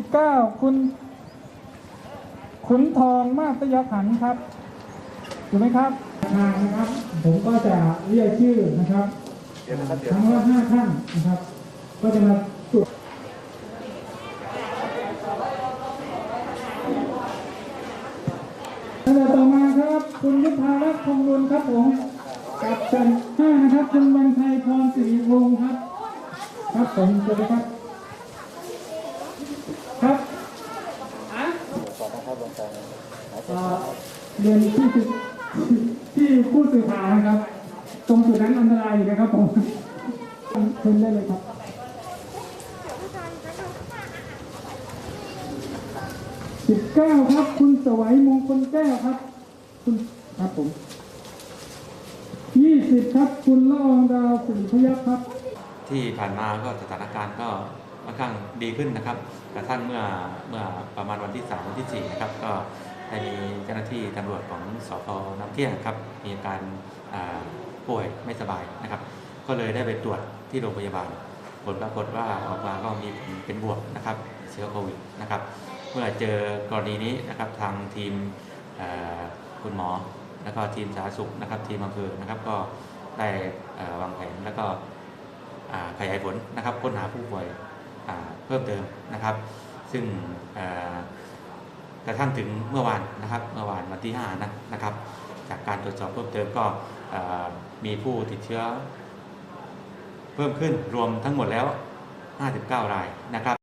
19 คุณ ขุนทองมากตยขันครับถูกไหมครับทางนะครับ ผมก็จะเรียกชื่อนะครับทั้งละห้าท่านนะครับ ก็จะมาตรวจท่านต่อมาครับ คุณยุทธารักษ์คงรุนครับผมกับจันห้านะครับ คุณวันชัยพรศรีวงศ์ครับ ครับผมสวัสดีครับเอ่อ เรียนที่ที่ผู้สื่อข่าวนะครับ ตรงจุดนั้นอันตรายอยู่นะครับผมเชิญได้เลยครับสิบเก้าครับ คุณสวัยมงคลแก้วครับ คุณครับผมยี่สิบครับ คุณละอองดาวศรีพยัคฆ์ครับ ที่ผ่านมาก็สถานการณ์ก็ค่อนข้างดีขึ้นนะครับกระทั่งเมื่อเมื่อประมาณวันที่3วันที่4นะครับ ก็ ได้มีเจ้าหน้าที่ตำรวจของสพน้ำเที่ยงครับมีอาการป่วยไม่สบายนะครับ ก็เลยได้ไปตรวจที่โรงพยาบาล ผลปรากฏว่าออกมาก็มีเป็นบวกนะครับเชื้อโควิดนะครับเมื่อเจอกรณีนี้นะครับทางทีมคุณหมอ แล้วก็ทีมสาธารณสุขนะครับ ทีมอำเภอนะครับก็ได้วางแผนแล้วก็ขยายผลนะครับค้นหาผู้ป่วยเพิ่มเติมนะครับ ซึ่ง กระทั่งถึงเมื่อวานนะครับเมื่อวานวันที่5นะนะครับ จากการตรวจสอบเพิ่มเติมก็มีผู้ติดเชื้อ เพิ่มขึ้นรวมทั้งหมดแล้ว 59 รายนะครับ